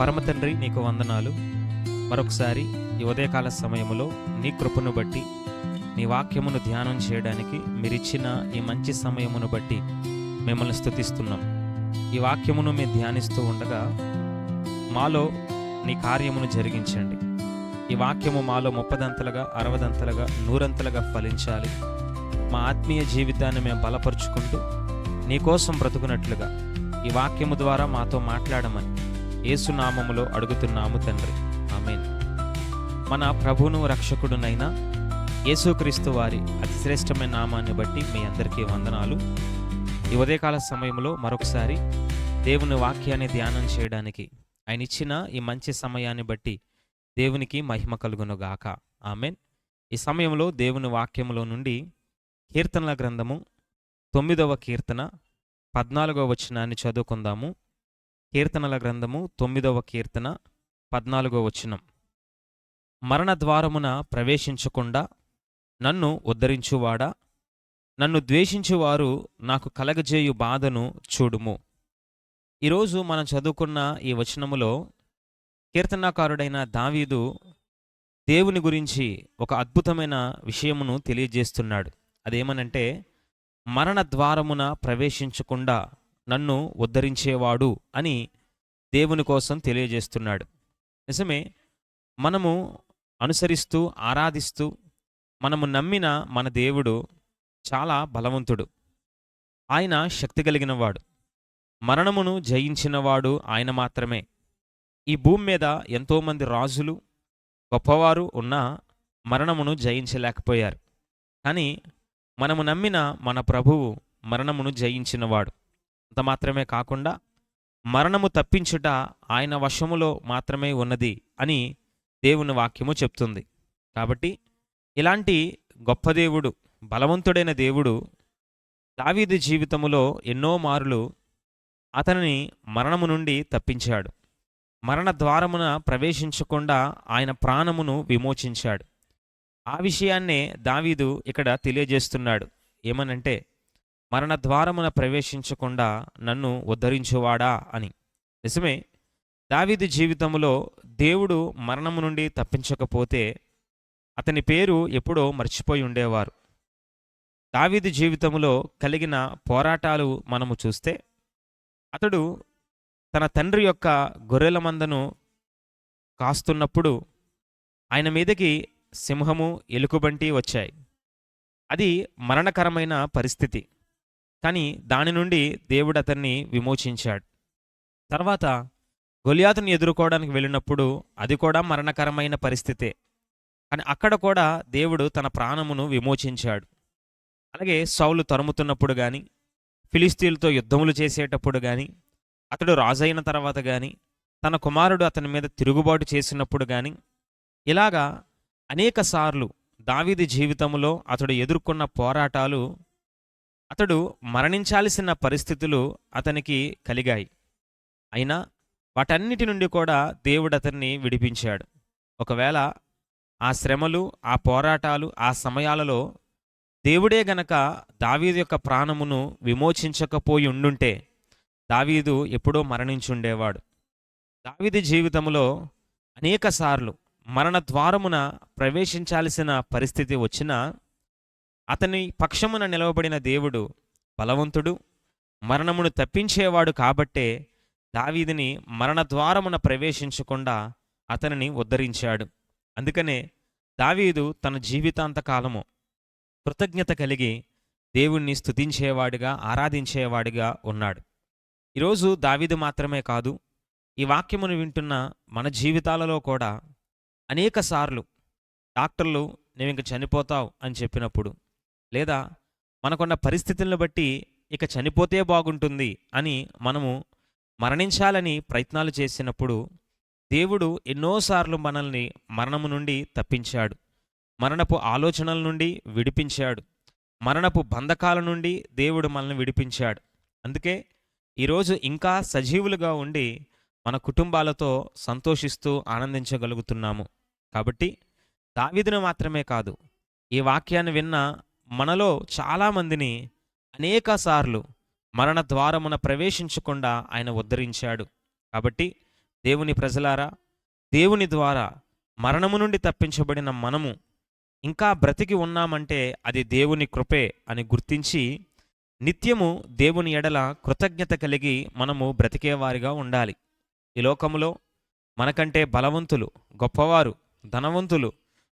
పరమతండ్రి నీకు వందనాలు. మరొకసారి ఈ ఉదయకాల సమయములో నీ కృపను బట్టి నీ వాక్యమును ధ్యానం చేయడానికి మీరిచ్చిన ఈ మంచి సమయమును బట్టి మిమ్మల్ని స్థుతిస్తున్నాం ఈ వాక్యమును మేము ధ్యానిస్తూ ఉండగా మాలో నీ కార్యమును జరిగించండి. ఈ వాక్యము మాలో ముప్పదంతలుగా అరవదంతలుగా నూరంతలుగా ఫలించాలి. మా ఆత్మీయ జీవితాన్ని మేము బలపరుచుకుంటూ నీకోసం బ్రతుకున్నట్లుగా ఈ వాక్యము ద్వారా మాతో మాట్లాడమని ఏసునామములో అడుగుతున్నాము తండ్రి. ఆమెన్. మన ప్రభువును రక్షకుడునైన యేసుక్రీస్తు వారి అతిశ్రేష్టమైన నామాన్ని బట్టి మీ అందరికీ వందనాలు. ఈ ఉదయకాల సమయంలో మరొకసారి దేవుని వాక్యాన్ని ధ్యానం చేయడానికి ఆయన ఇచ్చిన ఈ మంచి సమయాన్ని బట్టి దేవునికి మహిమ కలుగునుగాక. ఆమెన్. ఈ సమయంలో దేవుని వాక్యములో నుండి కీర్తనల గ్రంథము తొమ్మిదవ కీర్తన పద్నాలుగవ వచనాన్ని చదువుకుందాము. కీర్తనల గ్రంథము తొమ్మిదవ కీర్తన పద్నాలుగవ వచనం. మరణ ద్వారమున ప్రవేశించకుండా నన్ను ఉద్ధరించువాడా? నన్ను ద్వేషించువారు నాకు కలగజేయు బాధను చూడుము. ఈరోజు మనం చదువుకున్న ఈ వచనములో కీర్తనాకారుడైన దావీదు దేవుని గురించి ఒక అద్భుతమైన విషయమును తెలియజేస్తున్నాడు. అదేమనంటే మరణ ద్వారమున ప్రవేశించకుండా నన్ను ఉద్ధరించేవాడు అని దేవుని కోసం తెలియజేస్తున్నాడు. నిజమే మనము అనుసరిస్తూ ఆరాధిస్తూ మనము నమ్మిన మన దేవుడు చాలా బలవంతుడు. ఆయన శక్తి కలిగినవాడు. మరణమును జయించినవాడు ఆయన మాత్రమే. ఈ భూమి మీద ఎంతోమంది రాజులు గొప్పవారు ఉన్నా మరణమును జయించలేకపోయారు. కానీ మనము నమ్మిన మన ప్రభువు మరణమును జయించినవాడు. అంత మాత్రమే కాకుండా మరణము తప్పించుట ఆయన వశములో మాత్రమే ఉన్నది అని దేవుని వాక్యము చెప్తుంది. కాబట్టి ఇలాంటి గొప్ప దేవుడు బలవంతుడైన దేవుడు దావీదు జీవితములో ఎన్నో మారులు అతనిని మరణము నుండి తప్పించాడు. మరణ ద్వారమున ప్రవేశించకుండా ఆయన ప్రాణమును విమోచించాడు. ఆ విషయాన్నే దావీదు ఇక్కడ తెలియజేస్తున్నాడు. ఏమనంటే మరణ ద్వారమున ప్రవేశించకుండా నన్ను ఉద్ధరించువాడా అని. నిజమే దావీదు జీవితంలో దేవుడు మరణము నుండి తప్పించకపోతే అతని పేరు ఎప్పుడో మర్చిపోయి ఉండేవారు. దావీదు జీవితంలో కలిగిన పోరాటాలు మనము చూస్తే అతడు తన తండ్రి యొక్క గొర్రెల మందను కాస్తున్నప్పుడు ఆయన మీదకి సింహము ఎలుకబంటి వచ్చాయి. అది మరణకరమైన పరిస్థితి. కానీ దాని నుండి దేవుడు అతన్ని విమోచించాడు. తర్వాత గొలియాతుని ఎదుర్కోవడానికి వెళ్ళినప్పుడు అది కూడా మరణకరమైన పరిస్థితే. కానీ అక్కడ కూడా దేవుడు తన ప్రాణమును విమోచించాడు. అలాగే సౌలు తరుముతున్నప్పుడు కానీ ఫిలిస్తీన్లతో యుద్ధములు చేసేటప్పుడు కానీ అతడు రాజైన తర్వాత కానీ తన కుమారుడు అతని మీద తిరుగుబాటు చేసినప్పుడు కానీ ఇలాగా అనేక సార్లు దావీది జీవితంలో అతడు ఎదుర్కొన్న పోరాటాలు అతడు మరణించాల్సిన పరిస్థితులు అతనికి కలిగాయి. అయినా వాటన్నిటి నుండి కూడా దేవుడు అతన్ని విడిపించాడు. ఒకవేళ ఆ శ్రమలు ఆ పోరాటాలు ఆ సమయాలలో దేవుడే గనక దావీదు యొక్క ప్రాణమును విమోచించకపోయి ఉండుంటే దావీదు ఎప్పుడో మరణించుండేవాడు. దావీదు జీవితంలో అనేకసార్లు మరణ ద్వారమున ప్రవేశించాల్సిన పరిస్థితి వచ్చినా అతని పక్షమున నిలవబడిన దేవుడు బలవంతుడు మరణమును తప్పించేవాడు కాబట్టే దావీదిని మరణ ద్వారమున ప్రవేశించకుండా అతనిని ఉద్ధరించాడు. అందుకనే దావీదు తన జీవితాంతకాలము కృతజ్ఞత కలిగి దేవుణ్ణి స్థుతించేవాడిగా ఆరాధించేవాడిగా ఉన్నాడు. ఈరోజు దావీదు మాత్రమే కాదు ఈ వాక్యమును వింటున్న మన జీవితాలలో కూడా అనేకసార్లు డాక్టర్లు నువ్వు ఇంక చనిపోతావు అని చెప్పినప్పుడు లేదా మనకున్న పరిస్థితులను బట్టి ఇక చనిపోతే బాగుంటుంది అని మనము మరణించాలని ప్రయత్నాలు చేసినప్పుడు దేవుడు ఎన్నోసార్లు మనల్ని మరణము నుండి తప్పించాడు. మరణపు ఆలోచనల నుండి విడిపించాడు. మరణపు బంధకాల నుండి దేవుడు మనల్ని విడిపించాడు. అందుకే ఈరోజు ఇంకా సజీవులుగా ఉండి మన కుటుంబాలతో సంతోషిస్తూ ఆనందించగలుగుతున్నాము. కాబట్టి దావీదును మాత్రమే కాదు ఈ వాక్యాన్ని విన్న మనలో చాలామందిని అనేక సార్లు మరణ ద్వారమున ప్రవేశించకుండా ఆయన ఉద్ధరించాడు. కాబట్టి దేవుని ప్రజలారా దేవుని ద్వారా మరణము నుండి తప్పించబడిన మనము ఇంకా బ్రతికి ఉన్నామంటే అది దేవుని కృపే అని గుర్తించి నిత్యము దేవుని ఎడల కృతజ్ఞత కలిగి మనము బ్రతికేవారిగా ఉండాలి. ఈ లోకములో మనకంటే బలవంతులు గొప్పవారు ధనవంతులు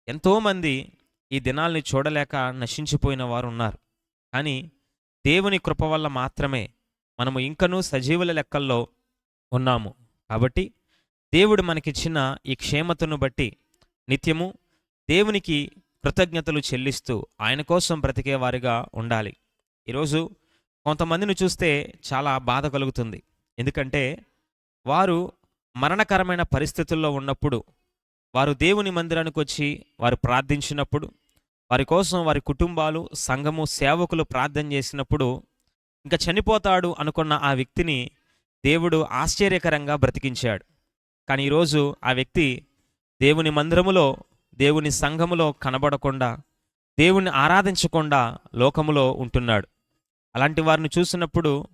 ఎంతోమంది ఈ దినాల్ని చూడలేక నశించిపోయిన వారు ఉన్నారు కానీ దేవుని కృప వల్ల మాత్రమే మనము ఇంకనూ సజీవుల లెక్కల్లో ఉన్నాము. కాబట్టి దేవుడు మనకిచ్చిన ఈ క్షేమతను బట్టి నిత్యము దేవునికి కృతజ్ఞతలు చెల్లిస్తూ ఆయన కోసం బ్రతికేవారిగా ఉండాలి. ఈరోజు కొంతమందిని చూస్తే చాలా బాధ కలుగుతుంది. ఎందుకంటే వారు మరణకరమైన పరిస్థితుల్లో ఉన్నప్పుడు వారు దేవుని మందిరానికి వచ్చి వారు ప్రార్థించినప్పుడు వారి కోసం వారి కుటుంబాలు సంఘము సేవకులు ప్రార్థన చేసినప్పుడు ఇంకా చనిపోతాడు అనుకున్న ఆ వ్యక్తిని దేవుడు ఆశ్చర్యకరంగా బ్రతికించాడు. కానీ ఈరోజు ఆ వ్యక్తి దేవుని మందిరములో దేవుని సంఘములో కనబడకుండా దేవుని ఆరాధించకుండా లోకములో ఉంటున్నాడు. అలాంటి వారిని చూసినప్పుడు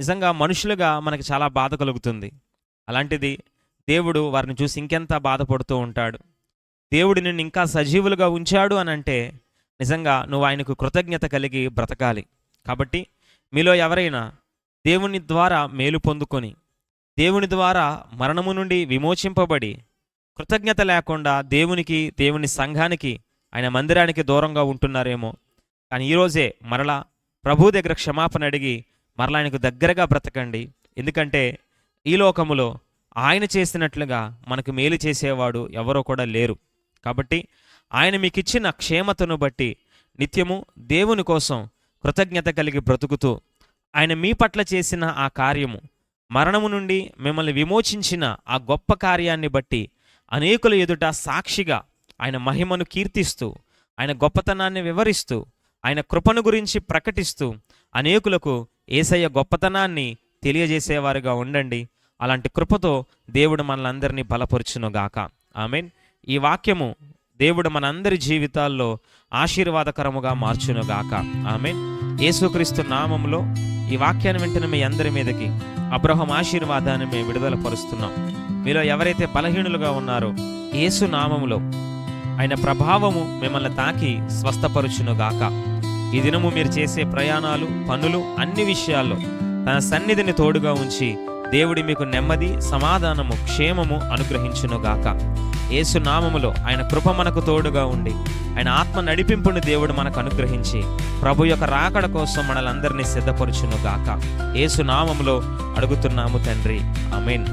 నిజంగా మనుషులుగా మనకి చాలా బాధ కలుగుతుంది. అలాంటిది దేవుడు వారిని చూసి ఇంకెంత బాధపడుతూ ఉంటాడు. దేవుడు నిన్ను ఇంకా సజీవులుగా ఉంచాడు అని అంటే నిజంగా నువ్వు ఆయనకు కృతజ్ఞత కలిగి బ్రతకాలి. కాబట్టి మీలో ఎవరైనా దేవుని ద్వారా మేలు పొందుకొని దేవుని ద్వారా మరణము నుండి విమోచింపబడి కృతజ్ఞత లేకుండా దేవునికి దేవుని సంఘానికి ఆయన మందిరానికి దూరంగా ఉంటున్నారేమో. కానీ ఈరోజే మరలా ప్రభు దగ్గర క్షమాపణ అడిగి మరలా ఆయనకు దగ్గరగా బ్రతకండి. ఎందుకంటే ఈ లోకములో ఆయన చేసినట్లుగా మనకు మేలు చేసేవాడు ఎవరో కూడా లేరు. కాబట్టి ఆయన మీకు ఇచ్చిన క్షేమతను బట్టి నిత్యము దేవుని కోసం కృతజ్ఞత కలిగి బ్రతుకుతూ ఆయన మీ పట్ల చేసిన ఆ కార్యము మరణము నుండి మిమ్మల్ని విమోచించిన ఆ గొప్ప కార్యాన్ని బట్టి అనేకుల ఎదుట సాక్షిగా ఆయన మహిమను కీర్తిస్తూ ఆయన గొప్పతనాన్ని వివరిస్తూ ఆయన కృపను గురించి ప్రకటిస్తూ అనేకులకు ఏసయ్య గొప్పతనాన్ని తెలియజేసేవారుగా ఉండండి. అలాంటి కృపతో దేవుడు మనలందరినీ బలపరుచునుగాక. ఆమెన్. ఈ వాక్యము దేవుడు మనందరి జీవితాల్లో ఆశీర్వాదకరముగా మార్చునుగాక. ఆమె యేసుక్రీస్తు నామంలో ఈ వాక్యాన్ని వెంటనే మీ అందరి మీదకి అబ్రహం ఆశీర్వాదాన్ని మేము విడుదల పరుస్తున్నాం. మీలో ఎవరైతే బలహీనులుగా ఉన్నారో యేసు నామములో ఆయన ప్రభావము మిమ్మల్ని తాకి స్వస్థపరుచునుగాక. ఈ దినము మీరు చేసే ప్రయాణాలు పనులు అన్ని విషయాల్లో తన సన్నిధిని తోడుగా ఉంచి దేవుడి మీకు నెమ్మది సమాధానము క్షేమము అనుగ్రహించునుగాక. యేసు నామములో ఆయన కృప మనకు తోడుగా ఉండి ఆయన ఆత్మ నడిపింపుని దేవుడు మనకు అనుగ్రహించి ప్రభు యొక్క రాకడ కోసం మనలందరినీ సిద్ధపరచునుగాక. యేసు నామములో అడుగుతున్నాము తండ్రి. అమీన్